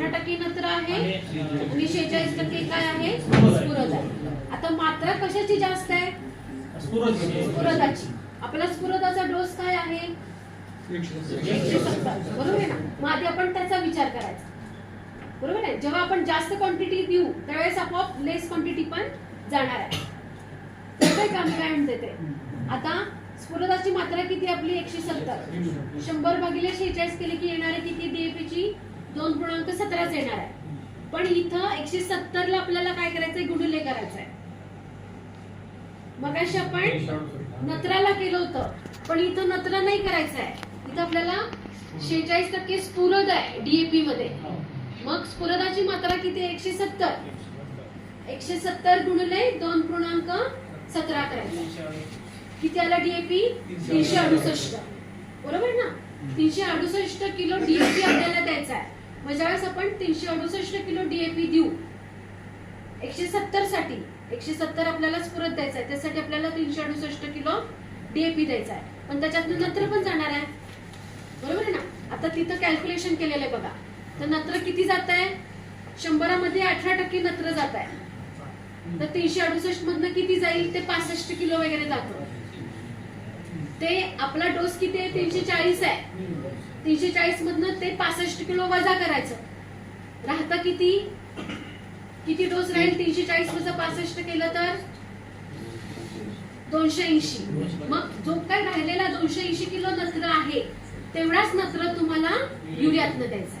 अठरा टक्के नत्र आहे आणि शेहेचाळीस टक्के काय आहे? स्फुरद. आहे. आता मात्रा कशाची जास्त आहे? स्फुरदाची. आपला स्फुरदाचा डोस काय आहे? बरोबर ना? मग आधी आपण त्याचा विचार करायचा. बरोबर आहे? जेव्हा आपण जास्त क्वांटिटी देऊ त्यावेळेस आपोआप लेस क्वांटिटी पण जाणार आहे. कळतंय का मी काय म्हणते ते? आता स्फुरदाची मात्रा किती आपली? एकशे सत्तर. शंभर भागिले शेहेचाळीस केले की येणार किती? DAP ची? दोन पूर्णांक सतराच येणार आहे. पण इथं एकशे सत्तर ला आपल्याला काय करायचंय? गुणुले करायचंय. मग आपण नत्राला केलं होतं. पण इथं नत्रा नाही करायचं आहे इथं आपल्याला शेहेचाळीस टक्के स्फुरद आहे डीएपी मध्ये. मग स्फुरदाची मात्रा किती आहे? एकशे सत्तर. एकशे सत्तर गुणिले दोन पूर्णांक सतरा करायचं. किती आला डीएपी तीनशे अडुसष्ट. बरोबर ना? तीनशे अडुसष्ट किलो डीएपी आपल्याला द्यायचा आहे. मग ज्यावेळेस आपण तीनशे अडुसष्ट किलो डीएपी देऊ एकशे सत्तरसाठी एकशे सत्तर आपल्याला स्फुरत द्यायचा आहे त्यासाठी आपल्याला तीनशे अडुसष्ट किलो डीएपी द्यायचा आहे. पण त्याच्यातनं नत्र पण जाणार आहे. बरोबर आहे ना? आता तिथं कॅल्क्युलेशन केलेलं आहे बघा. तर नत्र किती जात आहे शंभरामध्ये अठरा टक्के नत्र जात आहे तर तीनशे अडुसष्ट मधनं किती जाईल? ते पासष्ट किलो वगैरे जातं. ते आपला डोस किती आहे? तीनशे चाळीस आहे. तीनशे चाळीस मधनं ते पासष्ट किलो वजा करायचं. राहतं किती? किती डोस राहील? तीनशे चाळीस वजा पासष्ट केलं तर दोनशे ऐंशी मग जो काय राहिलेला दोनशे ऐंशी किलो नत्र आहे तेवढाच नत्र तुम्हाला युरियातनं द्यायचा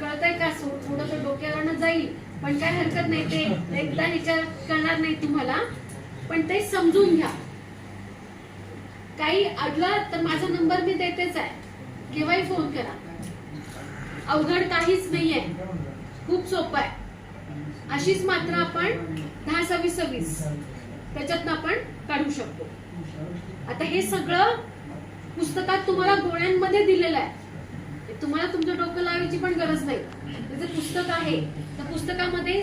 कळतंय का? सो- थोडंसं डोक्यावरनं जाईल पण काय हरकत नाही ते. एकदा ह्याच्यात कळणार नाही तुम्हाला. पण ते समजून घ्या. काही अडलं तर माझा नंबर मी देतेच आहे. केव्हाही फोन करा. अवघड काहीच नाहीये. खूप सोपं आहे. अशीच मात्र आपण दहा सव्वीस सव्वीस त्याच्यातनं आपण काढू शकतो. आता हे सगळं पुस्तकात तुम्हाला गोळ्यांमध्ये दिलेलं आहे. तुम्हाला तुमचं डोकं लावायची पण गरज नाही. जे पुस्तक आहे त्या पुस्तकामध्ये